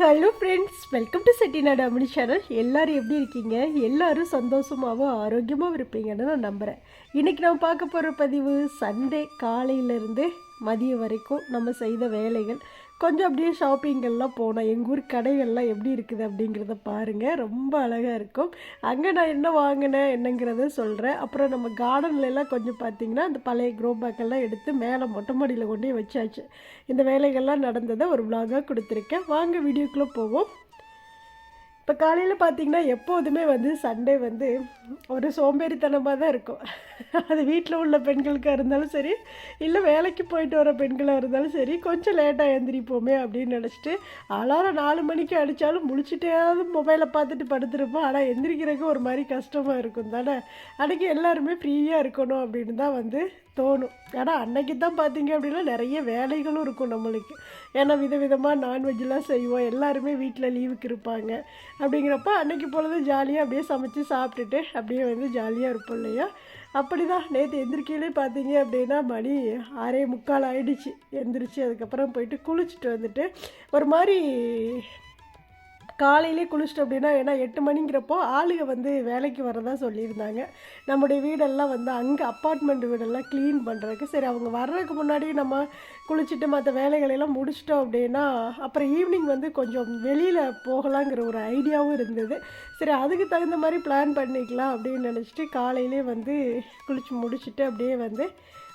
Hello friends welcome to Chettinad Ammani channel எல்லோரும் எப்படி இருக்கீங்க? எல்லோரும் சந்தோஷமாகவும் ஆரோக்கியமாகவும் இருப்பீங்கன்னு நான் நம்புகிறேன் இன்றைக்கி நம்ம பார்க்க போகிற பதிவு சண்டே காலையிலேருந்து மதியம் வரைக்கும் நம்ம செய்த வேலைகள். கொஞ்சம் அப்படியே ஷாப்பிங்கெல்லாம் போனோம் எங்கள் ஊர் கடைகள்லாம் எப்படி இருக்குது அப்படிங்கிறத பாருங்கள் ரொம்ப அழகாக இருக்கும். அங்கே நான் என்ன வாங்கினேன் என்னங்கிறத சொல்கிறேன் அப்புறம் நம்ம கார்டன்லலாம் கொஞ்சம் பார்த்தீங்கன்னா அந்த பழைய க்ரோ பேக்கெல்லாம் எடுத்து மேலே மொட்டை மாடியில் கொண்டு வச்சாச்சு. இந்த வேலைகள்லாம் நடந்ததை ஒரு vlog-ஆ கொடுத்துருக்கேன். வாங்க வீடியோக்குள்ளே போவோம். இப்போ காலையில் பார்த்தீங்கன்னா எப்போதுமே வந்து சண்டே வந்து ஒரு சோம்பேறித்தனமாக தான் இருக்கும். அது வீட்டில் உள்ள பெண்களுக்காக இருந்தாலும் சரி இல்லை வேலைக்கு போயிட்டு வர பெண்களாக இருந்தாலும் சரி கொஞ்சம் லேட்டாக எழுந்திரிப்போமே அப்படின்னு நினச்சிட்டு அலாரம் நாலு மணிக்கு அடித்தாலும் முழிச்சிட்டேயாவது மொபைலை பார்த்துட்டு படுத்துருப்போம். ஆனால் எந்திரிக்கிறதுக்கு ஒரு மாதிரி கஷ்டமாக இருக்கும் தானே? அன்றைக்கி எல்லாருமே ஃப்ரீயாக இருக்கணும் அப்படின்னு தான் வந்து தோணும். ஆனால் அன்னைக்கு தான் பார்த்தீங்க அப்படின்னா நிறைய வேலைகளும் இருக்கும் நம்மளுக்கு. ஏன்னா விதவிதமாக நான்வெஜ்லாம் செய்வோம். எல்லாருமே வீட்டில் லீவுக்கு இருப்பாங்க. அப்படிங்கிறப்ப அன்னைக்கு பொழுது ஜாலியாக அப்படியே சமைச்சு சாப்பிட்டுட்டு அப்படியே வந்து ஜாலியாக இருப்போம் இல்லையா? அப்படி தான் நேற்று எந்திரிக்கையிலே பார்த்தீங்க அப்படின்னா மணி ஆறே முக்கால் ஆயிடுச்சு. எந்திரிச்சு அதுக்கப்புறம் போயிட்டு குளிச்சுட்டு வந்துட்டு ஒரு மாதிரி காலையிலே குளிச்சிட்டு அப்படின்னா ஏன்னா எட்டு மணிங்கிறப்போ ஆளுங்க வந்து வேலைக்கு வரதா சொல்லியிருந்தாங்க. நம்முடைய வீடெல்லாம் வந்து அங்கே அப்பார்ட்மெண்ட் வீடெல்லாம் க்ளீன் பண்ணுறதுக்கு சரி அவங்க வர்றதுக்கு முன்னாடி நம்ம குளிச்சுட்டு மற்ற வேலைகளெல்லாம் முடிச்சிட்டோம் அப்படின்னா அப்புறம் ஈவினிங் வந்து கொஞ்சம் வெளியில் போகலாங்கிற ஒரு ஐடியாவும் இருந்தது. சரி அதுக்கு தகுந்த மாதிரி பிளான் பண்ணிக்கலாம் அப்படின்னு நினச்சிட்டு காலையிலே வந்து குளிச்சு முடிச்சுட்டு அப்படியே வந்து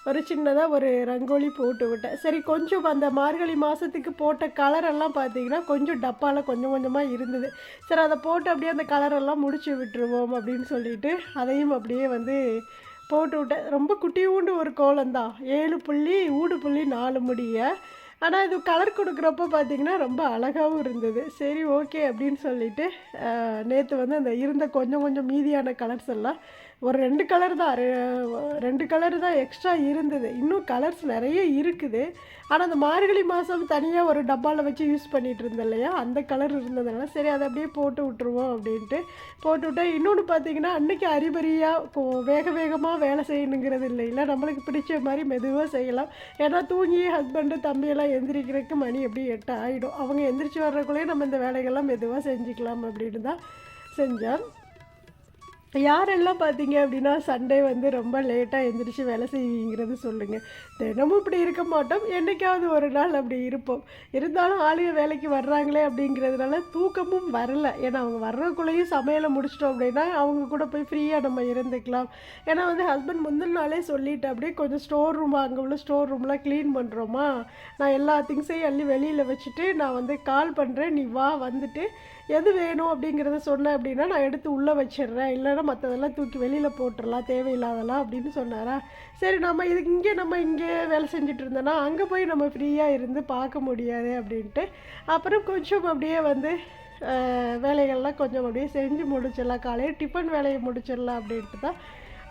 ஒரு சின்னதாக ஒரு ரங்கோலி போட்டு விட்டேன். சரி கொஞ்சம் அந்த மார்கழி மாதத்துக்கு போட்ட கலரெல்லாம் பார்த்தீங்கன்னா கொஞ்சம் டப்பாவில் கொஞ்சம் கொஞ்சமாக இருந்தது. சரி அதை போட்டு அப்படியே அந்த கலரெல்லாம் முடிச்சு விட்டுருவோம் அப்படின்னு சொல்லிட்டு அதையும் அப்படியே வந்து போட்டு விட்டேன். ரொம்ப குட்டியூண்டு ஒரு கோலந்தான் ஏழு புள்ளி ஊடு புள்ளி நாலு முடிய. ஆனால் இது கலர் கொடுக்குறப்ப பார்த்தீங்கன்னா ரொம்ப அழகாகவும் இருந்தது. சரி ஓகே அப்படின்னு சொல்லிட்டு நேற்று வந்து அந்த இருந்த கொஞ்சம் கொஞ்சம் மீதியான கலர்ஸ் எல்லாம் ஒரு ரெண்டு கலர் தான் ரெண்டு கலர் தான் எக்ஸ்ட்ரா இருந்தது. இன்னும் கலர்ஸ் நிறைய இருக்குது. ஆனால் அந்த மார்கழி மாதம் தனியாக ஒரு டப்பாவில் வச்சு யூஸ் பண்ணிகிட்டு இருந்தேன் இல்லையா? அந்த கலர் இருந்ததுனால சரி அதை அப்படியே போட்டு விட்ருவோம் அப்படின்ட்டு போட்டு விட்டேன். இன்னொன்று பார்த்தீங்கன்னா அன்றைக்கி அரிபரியாக வேக வேகமாக வேலை செய்யணுங்கிறது இல்லை. இல்லை நம்மளுக்கு பிடிச்ச மாதிரி மெதுவாக செய்யலாம். ஏன்னா தூங்கி ஹஸ்பண்டு தம்பியெல்லாம் எந்திரிக்கிறதுக்கு மணி எப்படி எட்டு ஆகிடும் அவங்க எந்திரிச்சு வர்றக்குள்ளேயே நம்ம இந்த வேலைகள்லாம் மெதுவாக செஞ்சுக்கலாம் அப்படின்னு தான் செஞ்சேன். யாரெல்லாம் பார்த்தீங்க அப்படின்னா சண்டே வந்து ரொம்ப லேட்டாக எந்திரிச்சு வேலை செய்வீங்கிறது சொல்லுங்கள் தினமும் இப்படி இருக்க மாட்டோம். என்னைக்காவது ஒரு நாள் அப்படி இருப்போம். இருந்தாலும் ஆளுங்க வேலைக்கு வர்றாங்களே அப்படிங்கிறதுனால தூக்கமும் வரல. ஏன்னா அவங்க வர்றதுக்குள்ளேயும் சமையலை முடிச்சிட்டோம் அப்படின்னா அவங்க கூட போய் ஃப்ரீயாக நம்ம இருந்துக்கலாம். ஏன்னா வந்து ஹஸ்பண்ட் முந்தின நாளே சொல்லிட்டு அப்படியே கொஞ்சம் ஸ்டோர் ரூம் அங்கே உள்ள ஸ்டோர் ரூம்லாம் க்ளீன் பண்ணுறோமா நான் எல்லா திங்ஸையும் அள்ளி வெளியில் வச்சுட்டு நான் வந்து கால் பண்ணுறேன் நீ வா வந்துட்டு எது வேணும் அப்படிங்கிறத சொன்னேன் அப்படின்னா நான் எடுத்து உள்ளே வச்சிடுறேன். இல்லைன்னா மற்றதெல்லாம் தூக்கி வெளியில் போட்டுடலாம் தேவையில்லாதெல்லாம் அப்படின்னு சொன்னாரா? சரி நம்ம இது இங்கே நம்ம இங்கே வேலை செஞ்சுட்டு இருந்தோன்னா அங்கே போய் நம்ம ஃப்ரீயாக இருந்து பார்க்க முடியாது அப்படின்ட்டு அப்புறம் கொஞ்சம் அப்படியே வந்து வேலைகள்லாம் கொஞ்சம் அப்படியே செஞ்சு முடிச்சிடலாம். காலையில் டிஃபன் வேலையை முடிச்சிடலாம் அப்படின்ட்டு தான்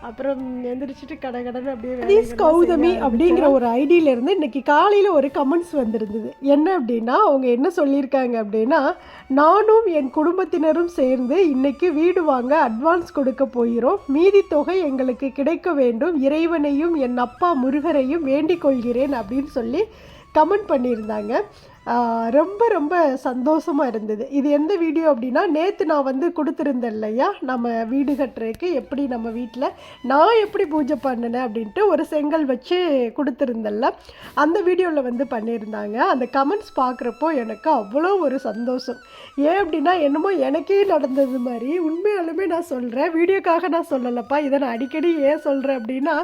அப்புறம் எந்திரிச்சிட்டு கடை கடன் அப்படியே கௌதமி அப்படிங்கிற ஒரு ஐடியில இருந்து இன்னைக்கு காலையில ஒரு கமெண்ட்ஸ் வந்திருந்தது. என்ன அப்படின்னா அவங்க என்ன சொல்லியிருக்காங்க அப்படின்னா நானும் என் குடும்பத்தினரும் சேர்ந்து இன்னைக்கு வீடு வாங்க அட்வான்ஸ் கொடுக்க போகிறோம். மீதி தொகை எங்களுக்கு கிடைக்க வேண்டும். இறைவனையும் என் அப்பா முருகரையும் வேண்டிக் கொள்கிறேன் அப்படின்னு சொல்லி கமெண்ட் பண்ணியிருந்தாங்க. ரொம்ப ரொம்ப சந்தோஷமாக இருந்தது. இது எந்த வீடியோ அப்படின்னா நேற்று நான் வந்து கொடுத்துருந்தேன் இல்லையா? நம்ம வீடு கட்டுறதுக்கு எப்படி நம்ம வீட்டில் நான் எப்படி பூஜை பண்ணினேன் அப்படின்ட்டு ஒரு செங்கல் வச்சு கொடுத்துருந்தேன்ல. அந்த வீடியோவில் வந்து பண்ணியிருந்தாங்க. அந்த கமெண்ட்ஸ் பார்க்குறப்போ எனக்கு அவ்வளோ ஒரு சந்தோஷம். ஏன் அப்படின்னா என்னமோ எனக்கே நடந்தது மாதிரி உண்மையாலுமே நான் சொல்கிறேன் வீடியோக்காக நான் சொல்லலப்பா. இதை நான் அடிக்கடி ஏன் சொல்கிறேன் அப்படின்னா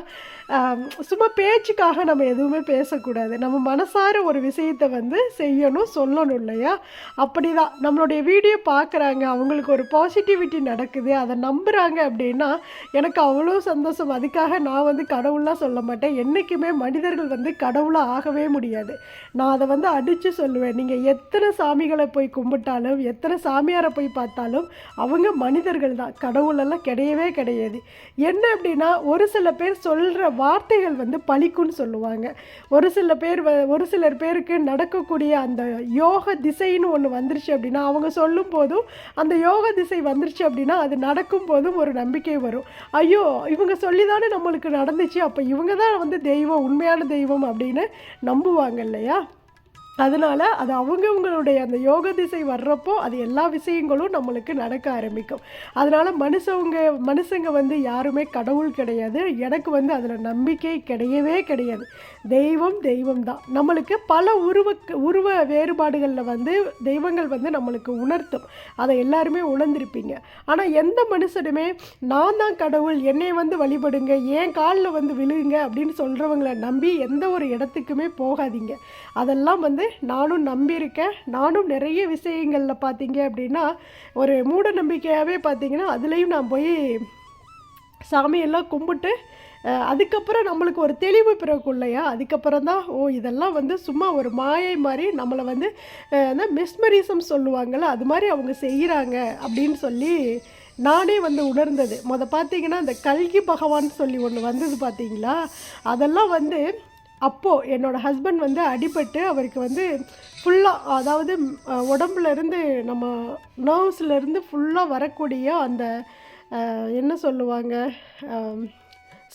சும்மா பேச்சுக்காக நம்ம எதுவுமே பேசக்கூடாது. நம்ம மனசார ஒரு விஷயத்தை வந்து செய் செய்யணும் சொல்லணும் இல்லையா? அப்படிதான். நம்மளுடைய வீடியோ பார்க்குறாங்க அவங்களுக்கு ஒரு பாசிட்டிவிட்டி நடக்குது அதை நம்புகிறாங்க அப்படின்னா எனக்கு அவ்வளோ சந்தோஷம். அதுக்காக நான் வந்து கடவுளாக சொல்ல மாட்டேன். என்றைக்குமே மனிதர்கள் வந்து கடவுளாக ஆகவே முடியாது. நான் அதை வந்து அடித்து சொல்லுவேன். நீங்கள் எத்தனை சாமிகளை போய் கும்பிட்டாலும் எத்தனை சாமியாரை போய் பார்த்தாலும் அவங்க மனிதர்கள் தான். கடவுளெல்லாம் கிடையவே கிடையாது. என்ன அப்படின்னா ஒரு சில பேர் சொல்கிற வார்த்தைகள் வந்து பழிக்குன்னு சொல்லுவாங்க. ஒரு சில பேர் வ- ஒரு சிலர் பேருக்கு நடக்கக்கூடிய அந்த யோக திசைன்னு ஒன்று வந்துருச்சு அப்படின்னா அவங்க சொல்லும் போதும் அந்த யோக திசை வந்துருச்சு அப்படின்னா அது நடக்கும் போதும் ஒரு நம்பிக்கை வரும். ஐயோ இவங்க சொல்லி தானே நம்மளுக்கு நடந்துச்சு அப்போ இவங்க தான் வந்து தெய்வம் உண்மையான தெய்வம் அப்படின்னு நம்புவாங்க இல்லையா? அதனால் அது அவங்கவுங்களுடைய அந்த யோக திசை வர்றப்போ அது எல்லா விஷயங்களும் நம்மளுக்கு நடக்க ஆரம்பிக்கும். அதனால் மனுஷவங்க மனுஷங்க வந்து யாருமே கடவுள் கிடையாது. எனக்கு வந்து அதில் நம்பிக்கை கிடையவே கிடையாது. தெய்வம் தெய்வம் தான் நம்மளுக்கு பல உருவ உருவ வேறுபாடுகளில் வந்து தெய்வங்கள் வந்து நம்மளுக்கு உணர்த்தும். அதை எல்லாருமே உணர்ந்திருப்பீங்க. ஆனால் எந்த மனுஷனுமே நான் தான் கடவுள் என்னை வந்து வழிபடுங்க ஏன் காலில் வந்து விழுங்க அப்படின்னு சொல்கிறவங்கள நம்பி எந்த ஒரு இடத்துக்குமே போகாதீங்க. அதெல்லாம் வந்து நானும் நம்பியிருக்கேன். நானும் நிறைய விஷயங்களில் பார்த்தீங்க அப்படின்னா ஒரு மூட நம்பிக்கையாகவே பார்த்தீங்கன்னா அதுலேயும் நான் போய் சாமியெல்லாம் கும்பிட்டு அதுக்கப்புறம் நம்மளுக்கு ஒரு தெளிவு பிறக்கும் இல்லையா? அதுக்கப்புறம் தான் ஓ இதெல்லாம் வந்து சும்மா ஒரு மாயை மாதிரி நம்மளை வந்து மிஸ்மரிசம் சொல்லுவாங்கள்ல அது மாதிரி அவங்க செய்கிறாங்க அப்படின்னு சொல்லி நானே வந்து உணர்ந்தது. மொதல் பார்த்தீங்கன்னா இந்த கல்கி பகவான் சொல்லி ஒன்று வந்தது பார்த்தீங்களா? அதெல்லாம் வந்து அப்போது என்னோடய ஹஸ்பண்ட் வந்து அடிபட்டு அவருக்கு வந்து ஃபுல்லாக அதாவது உடம்புலேருந்து நம்ம நர்வ்ஸ்லேருந்து ஃபுல்லாக வரக்கூடிய அந்த என்ன சொல்லுவாங்க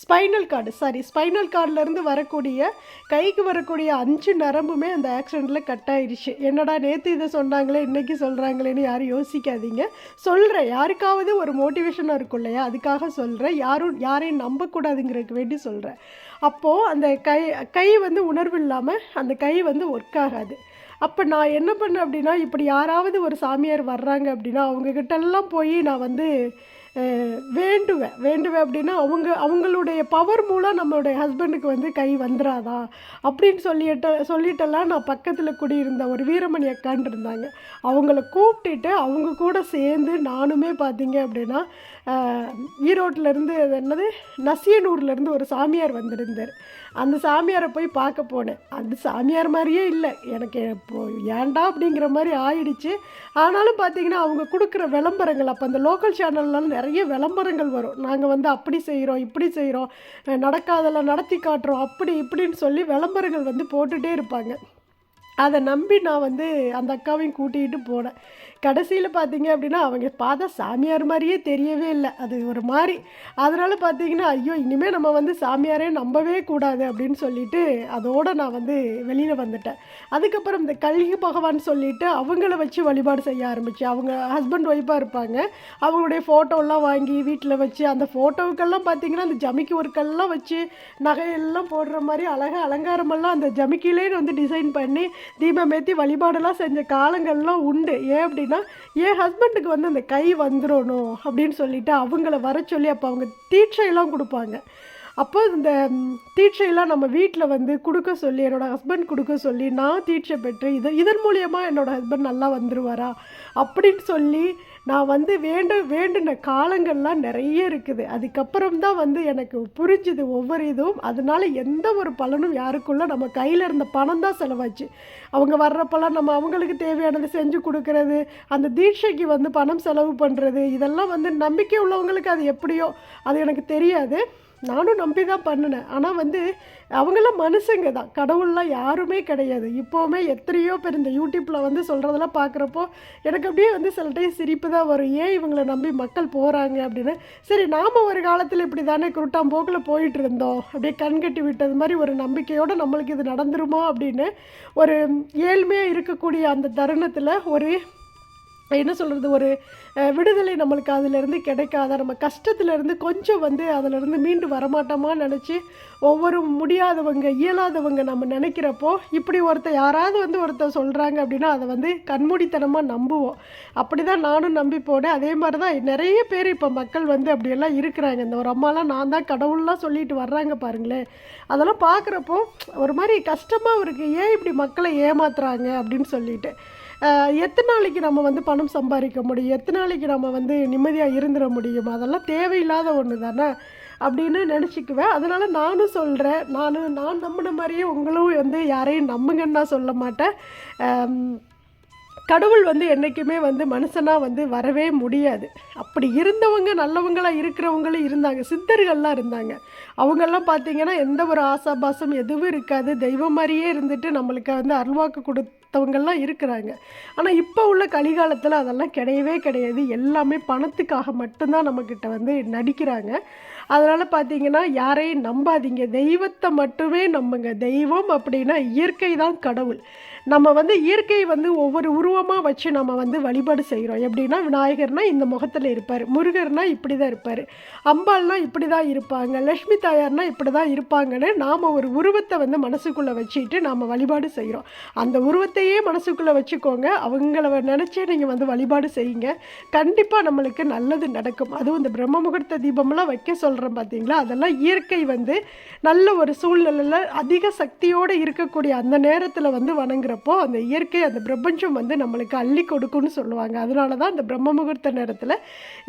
ஸ்பைனல் கார்டு சாரி ஸ்பைனல் கார்டுலேருந்து வரக்கூடிய கைக்கு வரக்கூடிய அஞ்சு நரம்புமே அந்த ஆக்சிடெண்ட்டில் கட் ஆயிடுச்சு. என்னடா நேற்று இதை சொன்னாங்களே இன்றைக்கி சொல்கிறாங்களேன்னு யாரும் யோசிக்காதீங்க. சொல்கிறேன் யாருக்காவது ஒரு மோட்டிவேஷனாக இருக்கும் இல்லையா? அதுக்காக சொல்கிறேன் யாரும் யாரையும் நம்பக்கூடாதுங்கிறதுக்கு வேண்டி சொல்கிறேன் அப்போது அந்த கை கை வந்து உணர்வு இல்லாமல் அந்த கை வந்து ஒர்க் ஆகாது. அப்போ நான் என்ன பண்ணேன் அப்படின்னா இப்படி யாராவது ஒரு சாமியார் வர்றாங்க அப்படின்னா அவங்கக்கிட்டெல்லாம் போய் நான் வந்து வேண்டுவேன். வேண்டுவேன் அப்படின்னா அவங்க அவங்களுடைய பவர் மூலம் நம்மளுடைய ஹஸ்பண்டுக்கு வந்து கை வந்துடாதா அப்படின்னு சொல்லிட்டு சொல்லிட்டெல்லாம் நான் பக்கத்தில் குடியிருந்த ஒரு வீரமணி அக்கான் இருந்தாங்க. அவங்கள கூப்பிட்டுட்டு அவங்க கூட சேர்ந்து நானுமே பார்த்தீங்க அப்படின்னா ஈரோட்டிலேருந்து அது என்னது நசியனூர்லேருந்து ஒரு சாமியார் வந்திருந்தார். அந்த சாமியாரை போய் பார்க்க போனேன். அந்த சாமியார் மாதிரியே இல்லை. எனக்கு இப்போ ஏன்டா அப்படிங்கிற மாதிரி ஆயிடுச்சு. ஆனாலும் பார்த்தீங்கன்னா அவங்க கொடுக்குற விளம்பரங்கள் அப்போ அந்த லோக்கல் சேனல்லாம் நிறைய விளம்பரங்கள் வரும். நாங்கள் வந்து அப்படி செய்கிறோம் இப்படி செய்கிறோம் நடக்காதெல்லாம் நடத்தி காட்டுறோம் அப்படி இப்படின்னு சொல்லி விளம்பரங்கள் வந்து போட்டுகிட்டே இருப்பாங்க. அதை நம்பி நான் வந்து அந்த அக்காவையும் கூட்டிகிட்டு போனேன். கடைசியில் பார்த்தீங்க அப்படின்னா அவங்க பார்த்தா சாமியார் மாதிரியே தெரியவே இல்லை. அது ஒரு மாதிரி. அதனால் பார்த்தீங்கன்னா ஐயோ இனிமேல் நம்ம வந்து சாமியாரே நம்பவே கூடாது அப்படின்னு சொல்லிட்டு அதோடு நான் வந்து வெளியில் வந்துட்டேன். அதுக்கப்புறம் இந்த கல்கி பகவான் சொல்லிவிட்டு அவங்கள வச்சு வழிபாடு செய்ய ஆரம்பிச்சு அவங்க ஹஸ்பண்ட் ஒய்ஃபாக இருப்பாங்க. அவங்களுடைய ஃபோட்டோலாம் வாங்கி வீட்டில் வச்சு அந்த ஃபோட்டோவுக்கெல்லாம் பார்த்தீங்கன்னா அந்த ஜமிக்கி ஒர்க்கெல்லாம் வச்சு நகையெல்லாம் போடுற மாதிரி அழகாக அலங்காரமெல்லாம் அந்த ஜமிக்கிலே வந்து டிசைன் பண்ணி தீபம் ஏற்றி வழிபாடெல்லாம் செஞ்ச காலங்கள்லாம் உண்டு. ஏன் அப்படின்னா என் ஹஸ்பண்டுக்கு வந்து அந்த கை வந்துடணும் அப்படின்னு சொல்லிட்டு அவங்கள வர சொல்லி அப்போ அவங்க தீட்சையெல்லாம் கொடுப்பாங்க. அப்போ இந்த தீட்சையெல்லாம் நம்ம வீட்டில் வந்து கொடுக்க சொல்லி என்னோடய ஹஸ்பண்ட் கொடுக்க சொல்லி நான் தீட்சை பெற்று இது இதன் மூலியமாக என்னோடய ஹஸ்பண்ட் நல்லா வந்துருவாரா அப்படின்னு சொல்லி நான் வந்து வேண்ட வேண்டின காலங்கள்லாம் நிறைய இருக்குது. அதுக்கப்புறம் தான் வந்து எனக்கு புரிஞ்சுது ஒவ்வொரு இதுவும். அதனால எந்த ஒரு பலனும் யாருக்குள்ள நம்ம கையில் இருந்த பணம் தான் செலவாச்சு. அவங்க வர்றப்பெல்லாம் நம்ம அவங்களுக்கு தேவையானதை செஞ்சு கொடுக்கறது அந்த தீட்சைக்கு வந்து பணம் செலவு பண்ணுறது இதெல்லாம் வந்து நம்பிக்கை உள்ளவங்களுக்கு அது எப்படியோ அது எனக்கு தெரியாது. நானும் நம்பி தான் பண்ணினேன். ஆனால் வந்து அவங்களாம் மனுஷங்க தான். கடவுள்லாம் யாருமே கிடையாது. இப்போவுமே எத்தனையோ பேர் இந்த யூடியூப்பில் வந்து சொல்கிறதெல்லாம் பார்க்குறப்போ எனக்கு அப்படியே வந்து சில டைம் சிரிப்பு தான் வரும். ஏன் இவங்களை நம்பி மக்கள் போகிறாங்க அப்படின்னு? சரி நாம் ஒரு காலத்தில் இப்படி தானே குருட்டாம்போக்கில் போயிட்டு இருந்தோம் அப்படியே கண்கட்டி விட்டது மாதிரி ஒரு நம்பிக்கையோடு நம்மளுக்கு இது நடந்துருமோ அப்படின்னு ஒரு ஏழ்மையாக இருக்கக்கூடிய அந்த தருணத்தில் ஒரு என்ன சொல்கிறது ஒரு விடுதலை நம்மளுக்கு அதிலேருந்து கிடைக்காத நம்ம கஷ்டத்துலேருந்து கொஞ்சம் வந்து அதிலேருந்து மீண்டு வரமாட்டோமான்னு நினச்சி ஒவ்வொரு முடியாதவங்க இயலாதவங்க நம்ம நினைக்கிறப்போ இப்படி ஒருத்தர் யாராவது வந்து ஒருத்தர் சொல்கிறாங்க அப்படின்னா அதை வந்து கண்மூடித்தனமாக நம்புவோம். அப்படி தான் நானும் நம்பி போனேன். அதே மாதிரி தான் நிறைய பேர் இப்போ மக்கள் வந்து அப்படியெல்லாம் இருக்கிறாங்க. இந்த ஒரு அம்மாலாம் நான் தான் கடவுள்லாம் சொல்லிட்டு வர்றாங்க பாருங்களேன். அதெல்லாம் பார்க்குறப்போ ஒரு மாதிரி கஷ்டமாக இருக்குது ஏன் இப்படி மக்களை ஏமாத்துறாங்க அப்படின்னு சொல்லிட்டு. எத்தனை நாளைக்கு நம்ம வந்து பணம் சம்பாதிக்க முடியும்? எத்தனை நாளைக்கு நம்ம வந்து நிம்மதியாக இருந்துட முடியும்? அதெல்லாம் தேவையில்லாத ஒன்று தானே அப்படின்னு நினச்சிக்குவேன். அதனால் நானும் சொல்கிறேன் நானும் நான் நம்பின மாதிரியே உங்களும் வந்து யாரையும் நம்புங்கன்னு நான் சொல்ல மாட்டேன். கடவுள் வந்து என்றைக்குமே வந்து மனுஷனாக வந்து வரவே முடியாது. அப்படி இருந்தவங்க நல்லவங்களாக இருக்கிறவங்களும் இருந்தாங்க. சித்தர்கள்லாம் இருந்தாங்க. அவங்கெல்லாம் பார்த்தீங்கன்னா எந்த ஒரு ஆசாபாசம் எதுவும் இருக்காது. தெய்வம் மாதிரியே இருந்துட்டு நம்மளுக்கு வந்து அருள்வாக்கு கொடுத்தவங்கெல்லாம் இருக்கிறாங்க. ஆனால் இப்போ உள்ள கலிகாலத்தில் அதெல்லாம் கிடையவே கிடையாது. எல்லாமே பணத்துக்காக மட்டும்தான் நம்மக்கிட்ட வந்து நடிக்கிறாங்க. அதனால் பார்த்தீங்கன்னா யாரையும் நம்பாதீங்க. தெய்வத்தை மட்டுமே நம்புங்க. தெய்வம் அப்படின்னா இயற்கை தான் கடவுள். நம்ம வந்து இயற்கை வந்து ஒவ்வொரு உருவமாக வச்சு நம்ம வந்து வழிபாடு செய்கிறோம் எப்படின்னா விநாயகர்னால் இந்த முகத்தில் இருப்பார் முருகர்னால் இப்படி தான் இருப்பார் அம்பாள்னா இப்படி தான் இருப்பாங்க லக்ஷ்மி தாயார்னால் இப்படி தான் இருப்பாங்கன்னு நாம் ஒரு உருவத்தை வந்து மனசுக்குள்ளே வச்சுட்டு நாம் வழிபாடு செய்கிறோம் அந்த உருவத்தையே மனசுக்குள்ளே வச்சுக்கோங்க. அவங்கள நினச்சே நீங்கள் வந்து வழிபாடு செய்யுங்க. கண்டிப்பாக நம்மளுக்கு நல்லது நடக்கும். அதுவும் இந்த பிரம்ம முகூர்த்த தீபம்லாம் வைக்க சொல்கிறேன் பார்த்தீங்களா அதெல்லாம் இயற்கை வந்து நல்ல ஒரு சூழ்நிலையில் அதிக சக்தியோடு இருக்கக்கூடிய அந்த நேரத்தில் வந்து வணங்குறப்போ அந்த இயற்கை அந்த பிரபஞ்சம் வந்து நம்மளுக்கு அள்ளி கொடுக்கும்னு சொல்லுவாங்க. அதனால தான் அந்த பிரம்ம முகூர்த்த நேரத்தில்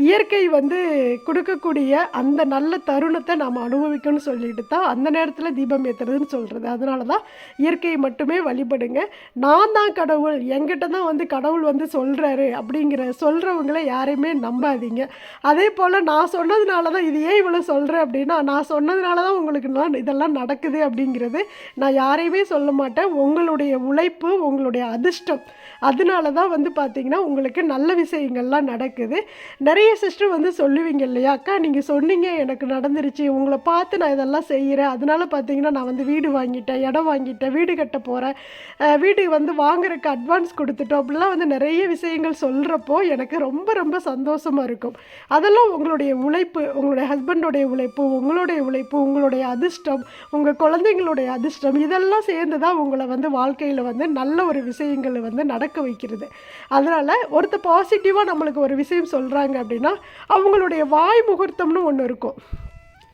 இயற்கை வந்து கொடுக்கக்கூடிய அந்த நல்ல தருணத்தை நாம் அனுபவிக்கணும்னு சொல்லிட்டு தான் அந்த நேரத்தில் தீபம் ஏற்றுறதுன்னு சொல்கிறது அதனால தான் இயற்கையை மட்டுமே வழிபடுங்க. நான் தான் கடவுள் என்கிட்ட தான் வந்து கடவுள் வந்து சொல்கிறாரு அப்படிங்கிற சொல்கிறவங்கள யாரையுமே நம்பாதீங்க. அதே போல் நான் சொன்னதுனால தான் இது ஏன் இவ்வளோ சொல்கிறேன் அப்படின்னா நான் சொன்னதுனால தான் உங்களுக்கு நான் இதெல்லாம் நடக்குது அப்படிங்கிறது நான் யாரையுமே சொல்ல மாட்டேன். உங்களுடைய உழைப்பு உங்களுடைய அதிர்ஷ்டம். அதனால தான் வந்து பார்த்திங்கன்னா உங்களுக்கு நல்ல விஷயங்கள்லாம் நடக்குது. நிறைய சிஸ்டர் வந்து சொல்லுவீங்க இல்லையா? அக்கா நீங்கள் சொன்னீங்க எனக்கு நடந்துருச்சு. உங்களை பார்த்து நான் இதெல்லாம் செய்கிறேன் அதனால பார்த்தீங்கன்னா நான் வந்து வீடு வாங்கிட்டேன் இடம் வாங்கிட்டேன் வீடு கட்ட போகிறேன் வீடு வந்து வாங்குறதுக்கு அட்வான்ஸ் கொடுத்துட்டோம். அப்படிலாம் வந்து நிறைய விஷயங்கள் சொல்கிறப்போ எனக்கு ரொம்ப ரொம்ப சந்தோஷமாக இருக்கும். அதெல்லாம் உங்களுடைய உழைப்பு உங்களுடைய ஹஸ்பண்டோடைய உழைப்பு உங்களுடைய உழைப்பு உங்களுடைய அதிர்ஷ்டம் உங்கள் குழந்தைங்களுடைய அதிர்ஷ்டம் இதெல்லாம் சேர்ந்து தான் உங்களை வந்து வாழ்க்கையில் வந்து நல்ல ஒரு விஷயங்களை வந்து நடக்க வைக்கிறது. அதனால் ஒருத்தர் பாசிட்டிவாக நம்மளுக்கு ஒரு விஷயம் சொல்கிறாங்க அப்படின்னா அவங்களுடைய வாய் முகூர்த்தம்னு ஒன்று இருக்கும்.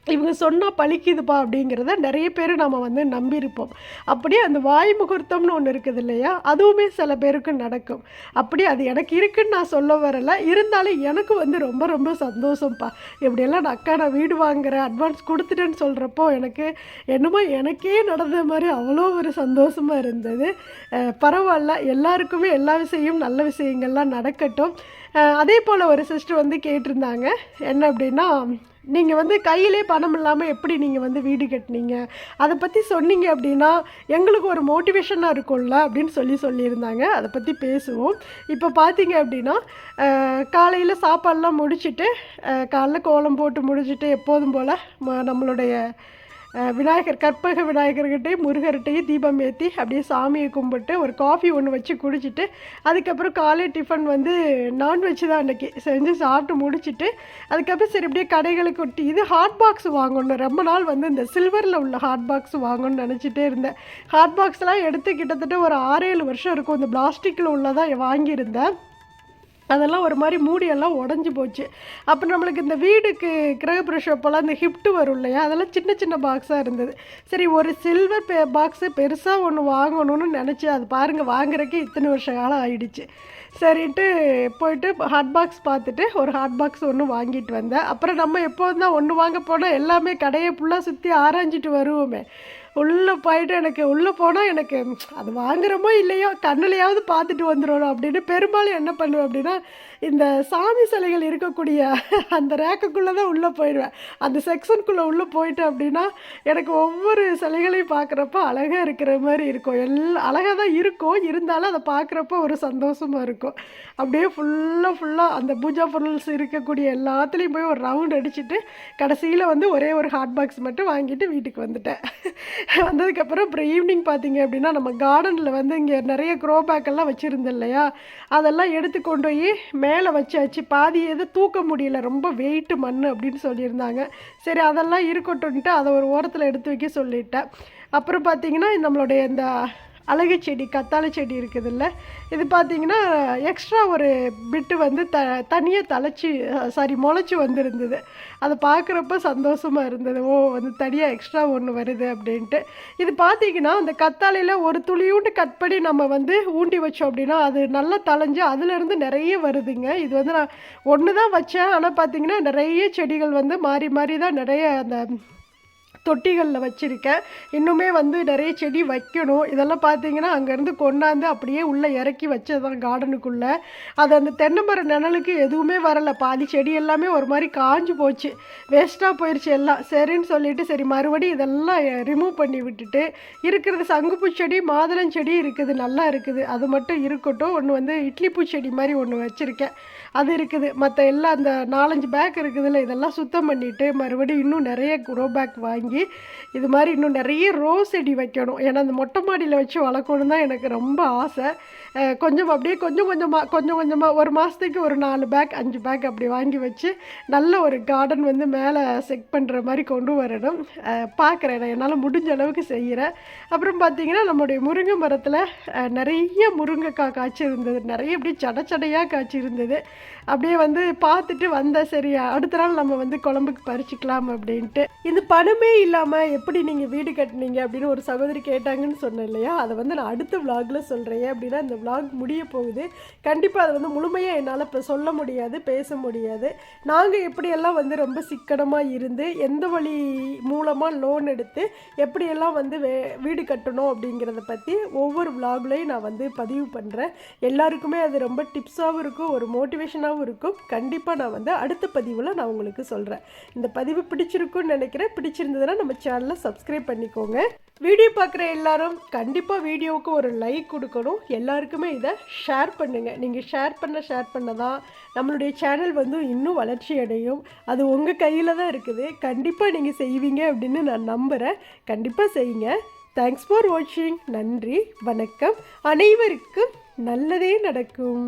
இவங்க சொன்னால் பழிக்குதுப்பா அப்படிங்கிறத நிறைய பேர் நம்ம வந்து நம்பியிருப்போம். அப்படியே அந்த வாய் முகூர்த்தம்னு ஒன்று இருக்குது இல்லையா? அதுவுமே சில பேருக்கு நடக்கும். அப்படி அது எனக்கு இருக்குன்னு நான் சொல்ல வரல. இருந்தாலும் எனக்கு வந்து ரொம்ப ரொம்ப சந்தோஷம்ப்பா. இப்படியெல்லாம் நான் அக்கா நான் வீடு வாங்குகிறேன் அட்வான்ஸ் கொடுத்துட்டேன்னு சொல்கிறப்போ எனக்கு என்னமோ எனக்கே நடந்த மாதிரி அவ்வளோ ஒரு சந்தோஷமாக இருந்தது. பரவாயில்ல. எல்லாருக்குமே எல்லா விஷயம் நல்ல விஷயங்கள்லாம் நடக்கட்டும். அதே போல் ஒரு சிஸ்டர் வந்து கேட்டிருந்தாங்க. என்ன அப்படின்னா நீங்கள் வந்து கையிலே பணம் இல்லாமல் எப்படி நீங்கள் வந்து வீடு கட்டினீங்க? அதை பற்றி சொன்னீங்க அப்படின்னா எங்களுக்கு ஒரு மோட்டிவேஷனாக இருக்கும்ல அப்படின்னு சொல்லி சொல்லியிருந்தாங்க. அதை பற்றி பேசுவோம். இப்போ பார்த்தீங்க அப்படின்னா காலையில் சாப்பாடெலாம் முடிச்சுட்டு காலைல கோலம் போட்டு முடிச்சுட்டு எப்போதும் போல் நம்மளுடைய விநாயகர் கற்பக விநாயகர்கிட்டையும் முருகர்கிட்டையும் தீபம் ஏற்றி அப்படியே சாமியை கும்பிட்டு ஒரு காஃபி ஒன்று வச்சு குடிச்சிட்டு அதுக்கப்புறம் காலை டிஃபன் வந்து நான்வெஜ் தான் அன்றைக்கி செஞ்சு சாப்பிட்டு முடிச்சிட்டு அதுக்கப்புறம் சரி அப்படியே கடைகளுக்கு ஒட்டி இது ஹாட் பாக்ஸ் வாங்கணும். ரொம்ப நாள் வந்து இந்த சில்வரில் உள்ள ஹாட் பாக்ஸ் வாங்கணும்னு நினச்சிட்டே இருந்தேன். ஹாட் பாக்ஸ்லாம் எடுத்து கிட்டத்தட்ட ஒரு ஆறேழு வருஷம் இருக்கும். இந்த பிளாஸ்டிக்கில் உள்ளதாக வாங்கியிருந்தேன். அதெல்லாம் ஒரு மாதிரி மூடியெல்லாம் உடஞ்சி போச்சு. அப்போ நம்மளுக்கு இந்த வீடுக்கு கிரகப்பிரவேசம் இந்த ஹிஃப்ட் வரும் இல்லையா? அதெல்லாம் சின்ன சின்ன பாக்ஸாக இருந்தது. சரி ஒரு சில்வர் பே பாக்ஸு பெருசாக ஒன்று வாங்கணும்னு நினச்சி அது பாருங்கள் வாங்குறக்கே இத்தனை வருஷ காலம் ஆயிடுச்சு. சரின்ட்டு போயிட்டு ஹாட் பாக்ஸ் பார்த்துட்டு ஒரு ஹாட் பாக்ஸ் ஒன்று வாங்கிட்டு வந்தேன். அப்புறம் நம்ம எப்போதும் தான் ஒன்று வாங்க போனால் எல்லாமே கடையை ஃபுல்லாக சுற்றி ஆராய்ஞ்சிட்டு வருவோமே. உள்ளே போயிட்டு எனக்கு உள்ளே போனால் எனக்கு அது வாங்குறோமோ இல்லையோ கண்ணிலையாவது பார்த்துட்டு வந்துடணும் அப்படின்னு பெரும்பாலும் என்ன பண்ணுவேன் அப்படின்னா இந்த சாமி சிலைகள் இருக்கக்கூடிய அந்த ரேக்குக்குள்ளே தான் உள்ளே போயிடுவேன். அந்த செக்ஷனுக்குள்ளே உள்ளே போயிட்டேன் அப்படின்னா எனக்கு ஒவ்வொரு சிலைகளையும் பார்க்குறப்ப அழகாக இருக்கிற மாதிரி இருக்கும். எல்லா அழகாக தான் இருக்கும். இருந்தாலும் அதை பார்க்குறப்ப ஒரு சந்தோஷமாக இருக்கும். அப்படியே ஃபுல்லாக ஃபுல்லாக அந்த பூஜா பொருள்ஸ் இருக்கக்கூடிய எல்லாத்துலேயும் போய் ஒரு ரவுண்ட் அடிச்சுட்டு கடைசியில் வந்து ஒரே ஒரு ஹாட் பாக்ஸ் மட்டும் வாங்கிட்டு வீட்டுக்கு வந்துட்டேன். வந்ததுக்கப்புறம் அப்புறம் ஈவினிங் பார்த்தீங்க அப்படின்னா நம்ம கார்டனில் வந்து இங்கே நிறைய க்ரோ பேக்கெல்லாம் வச்சுருந்தோம் வச்சுருந்தேன் இல்லையா? அதெல்லாம் எடுத்து கொண்டு போய் மேலே வச்சாச்சு. பாதி எது தூக்க முடியல ரொம்ப வெயிட்டு மண் அப்படின்னு சொல்லியிருந்தாங்க. சரி அதெல்லாம் இருக்கட்டும்ன்ட்டு அதை ஒரு ஓரத்தில் எடுத்து வைக்க சொல்லிட்டேன். அப்புறம் பார்த்தீங்கன்னா நம்மளுடைய இந்த அழகு செடி கத்தாழை செடி இருக்குதுல்ல. இது பார்த்தீங்கன்னா எக்ஸ்ட்ரா ஒரு பிட்டு வந்து த தனியாக தலைச்சி சாரி முளைச்சி வந்திருந்தது. அதை பார்க்குறப்ப சந்தோஷமாக இருந்தது. ஓ வந்து தனியாக எக்ஸ்ட்ரா ஒன்று வருது அப்படின்ட்டு. இது பார்த்தீங்கன்னா அந்த கத்தாழையில் ஒரு துளியூண்டு கட் பண்ணி நம்ம வந்து ஊண்டி வச்சோம் அப்படின்னா அது நல்லா தலைஞ்சு அதுலேருந்து நிறைய வருதுங்க. இது வந்து நான் ஒன்று தான் வச்சேன். ஆனால் பார்த்தீங்கன்னா நிறைய செடிகள் வந்து மாறி மாறி தான் நிறைய அந்த தொட்டிகளில் வச்சுருக்கேன். இன்னுமே வந்து நிறைய செடி வைக்கணும். இதெல்லாம் பார்த்தீங்கன்னா அங்கேருந்து கொண்டாந்து அப்படியே உள்ளே இறக்கி வச்சதான் கார்டனுக்குள்ளே அது அந்த தென்னை மர நிழலுக்கு எதுவுமே வரலை. பாதி செடி எல்லாமே ஒரு மாதிரி காஞ்சு போச்சு. வேஸ்ட்டாக போயிடுச்சு எல்லாம். சரின்னு சொல்லிட்டு சரி மறுபடியும் இதெல்லாம் ரிமூவ் பண்ணி விட்டுட்டு இருக்கிறது சங்குப்பூ செடி மாதுளஞ்செடி இருக்குது நல்லா இருக்குது. அது மட்டும் இருக்கட்டும். ஒன்று வந்து இட்லி பூச்செடி செடி மாதிரி ஒன்று வச்சுருக்கேன். அது இருக்குது. மற்ற எல்லாம் அந்த நாலஞ்சு பேக் இருக்குதுல்ல இதெல்லாம் சுத்தம் பண்ணிவிட்டு மறுபடியும் இன்னும் நிறைய க்ரோ பேக் வாங்கி வாங்கி இது மாதிரி இன்னும் நிறைய ரோஸ் செடி வைக்கணும். ஏன்னா அந்த மொட்டை மாடியில் வச்சு வளர்க்கணும் தான் எனக்கு ரொம்ப ஆசை. கொஞ்சம் அப்படியே கொஞ்சம் கொஞ்சமாக கொஞ்சம் கொஞ்சமாக ஒரு மாதத்துக்கு ஒரு நாலு பேக் அஞ்சு பேக் அப்படி வாங்கி வச்சு நல்ல ஒரு கார்டன் வந்து மேலே செக் பண்ணுற மாதிரி கொண்டு வரணும். பார்க்குறேன் நான் என்னால் முடிஞ்ச அளவுக்கு செய்கிறேன் அப்புறம் பார்த்திங்கன்னா நம்முடைய முருங்கை மரத்தில் நிறைய முருங்கைக்காய் காய்ச்சி இருந்தது. நிறைய அப்படியே சட சடையாக காய்ச்சி இருந்தது. அப்படியே வந்து பார்த்துட்டு வந்தால் சரி அடுத்த நாள் நம்ம வந்து குழம்புக்கு பறிச்சுக்கலாம் அப்படின்ட்டு. இந்த பணமே இல்லாமல் எப்படி நீங்கள் வீடு கட்டினீங்க அப்படின்னு ஒரு சகோதரி கேட்டாங்கன்னு சொன்னேன் இல்லையா? அதை வந்து நான் அடுத்த vlogல சொல்கிறேன் அப்படின்னா இந்த vlog முடிய போகுது. கண்டிப்பாக அதை வந்து முழுமையாக என்னால் இப்போ சொல்ல முடியாது பேச முடியாது. நாங்கள் எப்படியெல்லாம் வந்து ரொம்ப சிக்கனமாக இருந்து எந்த வழி மூலமாக லோன் எடுத்து எப்படியெல்லாம் வந்து வே வீடு கட்டணும் அப்படிங்கிறத பற்றி ஒவ்வொரு vlogலையும் நான் வந்து பதிவு பண்ணுறேன் எல்லாருக்குமே அது ரொம்ப டிப்ஸாகவும் இருக்கும் ஒரு மோட்டிவேஷனாகவும் இருக்கும். கண்டிப்பாக நான் வந்து அடுத்த பதிவில் நான் உங்களுக்கு சொல்கிறேன் இந்த பதிவு பிடிச்சிருக்குன்னு நினைக்கிறேன். பிடிச்சிருந்ததுன்னா நம்ம சேனலை சப்ஸ்கிரைப் பண்ணிக்கோங்க. வீடியோ பார்க்குற எல்லாரும் கண்டிப்பாக வீடியோவுக்கு ஒரு லைக் கொடுக்கணும். எல்லாருக்குமே இதை ஷேர் பண்ணுங்கள் நீங்கள் ஷேர் பண்ண ஷேர் பண்ண தான் நம்மளுடைய சேனல் வந்து இன்னும் வளர்ச்சி அடையும். அது உங்கள் கையில் தான் இருக்குது. கண்டிப்பாக நீங்கள் செய்வீங்க அப்படின்னு நான் நம்புகிறேன் கண்டிப்பாக செய்யுங்க. தேங்க்ஸ் ஃபார் வாட்சிங் நன்றி வணக்கம். அனைவருக்கும் நல்லதே நடக்கும்.